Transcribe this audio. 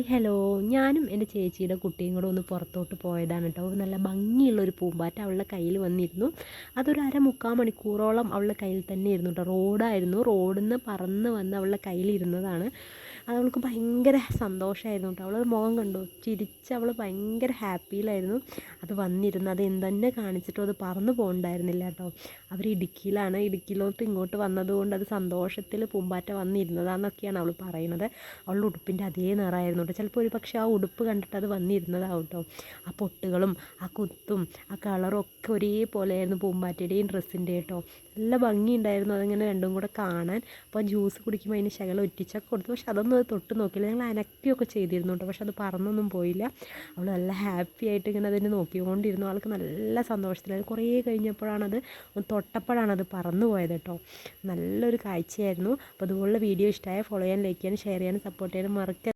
Hi hello. ഞാനും എന്റെ ചേച്ചിയുടെ കുട്ടിയും കൂടെ ഒന്ന് പുറത്തോട്ട് പോയതാണ് കേട്ടോ. നല്ല ഭംഗിയുള്ള ഒരു പൂമ്പാറ്റ അവളുടെ കയ്യിൽ വന്നിരുന്നു. അതൊരു അര മുക്കാൽ മണിക്കൂറോളം അവളുടെ കയ്യിൽ തന്നെ ഇരുന്നു കേട്ടോ. റോഡായിരുന്നു. റോഡിൽ നിന്ന് പറന്ന് വന്ന് അവളുടെ അത് അവൾക്ക് ഭയങ്കര സന്തോഷമായിരുന്നു കേട്ടോ അവൾ മുഖം കണ്ടു. ചിരിച്ച് അവൾ ഭയങ്കര ഹാപ്പിയിലായിരുന്നു. അത് വന്നിരുന്നു. അത് എന്തെന്നെ കാണിച്ചിട്ടും അത് പറന്നു പോകണ്ടായിരുന്നില്ല കേട്ടോ അവർ ഇടുക്കിയിലാണ്. ഇടുക്കിയിലോട്ട് ഇങ്ങോട്ട് വന്നതുകൊണ്ട് അത് സന്തോഷത്തിൽ പൂമ്പാറ്റ വന്നിരുന്നതാണെന്നൊക്കെയാണ് അവൾ പറയുന്നത്. അവളുടെ ഉടുപ്പിന്റെ അതേ നിറമായിരുന്നു കേട്ടോ ചിലപ്പോൾ ഒരു പക്ഷേ ആ ഉടുപ്പ് കണ്ടിട്ട് അത് വന്നിരുന്നതാവും കേട്ടോ ആ പൊട്ടുകളും ആ കുത്തും ആ കളറും ഒക്കെ ഒരേപോലെയായിരുന്നു പൂമ്പാറ്റയുടെയും ഡ്രസ്സിന്റെ കേട്ടോ നല്ല ഭംഗിയുണ്ടായിരുന്നു. അതിങ്ങനെ രണ്ടും കൂടെ കാണാൻ. അപ്പോൾ ജ്യൂസ് കുടിക്കുമ്പോൾ അതിന് ശകലം ഒറ്റിച്ചൊക്കെ കൊടുത്തു. പക്ഷെ അതൊന്നും അത് തൊട്ട് നോക്കിയില്ല. ഞങ്ങൾ അനക്കിയൊക്കെ ചെയ്തിരുന്നു കേട്ടോ പക്ഷെ അത് പറന്നൊന്നും പോയില്ല. അവൾ നല്ല ഹാപ്പി ആയിട്ട് ഇങ്ങനെ അതിനെ നോക്കിക്കൊണ്ടിരുന്നു. ആൾക്ക് നല്ല സന്തോഷത്തിലായി കുറേ കഴിഞ്ഞപ്പോഴാണത് അത് തൊട്ടപ്പോഴാണ് അത് പറന്നു പോയത് കേട്ടോ. നല്ലൊരു കാഴ്ചയായിരുന്നു. അപ്പോൾ അതുപോലുള്ള വീഡിയോ ഇഷ്ടമായ ഫോളോ ചെയ്യാൻ ലൈക്ക് ചെയ്യാനും ഷെയർ ചെയ്യാനും സപ്പോർട്ട് ചെയ്യാനും മറക്കരുത്.